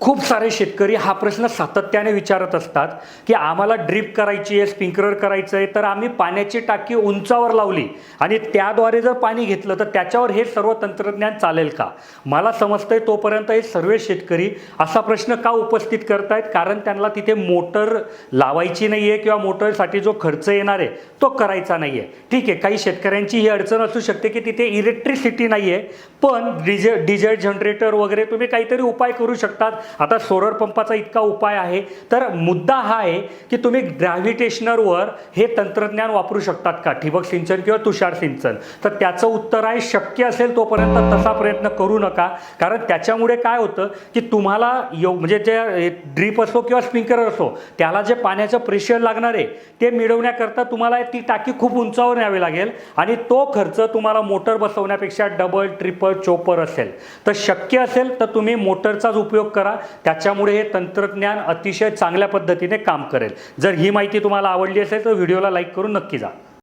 खूप सारे शेतकरी हा प्रश्न सातत्याने विचारत असतात की आम्हाला ड्रीप करायची आहे स्प्रिंकलर करायचं आहे तर आम्ही पाण्याची टाकी उंचावर लावली आणि त्याद्वारे जर पाणी घेतलं तर त्याच्यावर हे सर्व तंत्रज्ञान चालेल का? मला समजतंय तोपर्यंत हे सर्व शेतकरी असा प्रश्न का उपस्थित करत आहेत कारण त्यांना तिथे मोटर लावायची नाही आहे किंवा मोटरसाठी जो खर्च येणार आहे तो करायचा नाही आहे ठीक आहे काही शेतकऱ्यांची ही अडचण असू शकते की तिथे इलेक्ट्रिसिटी नाही आहे पण डिझे डिझेल जनरेटर वगैरे तुम्ही काहीतरी उपाय करू शकतात. आता सोलर पंपाचा इतका उपाय आहे. तर मुद्दा हा आहे की तुम्ही ग्रॅव्हिटेशनरवर हे तंत्रज्ञान वापरू शकतात का? ठिबक सिंचन किंवा तुषार सिंचन. तर त्याचं उत्तर आहे शक्य असेल तोपर्यंत तसा प्रयत्न करू नका. कारण त्याच्यामुळे काय होतं की तुम्हाला यो म्हणजे जे ड्रीप असो किंवा स्प्रिंकलर असो त्याला जे पाण्याचं प्रेशर लागणार आहे ते मिळवण्याकरता तुम्हाला ती टाकी खूप उंचावर न्यावी लागेल आणि तो खर्च तुम्हाला मोटर बसवण्यापेक्षा डबल ट्रिपल चोपर असेल. तर शक्य असेल तर तुम्ही मोटरचाच उपयोग करा. त्याच्यामुळे हे तंत्रज्ञान अतिशय चांगल्या पद्धतीने काम करेल. जर ही माहिती तुम्हाला आवडली असेल तर व्हिडिओला लाईक करून नक्की जा.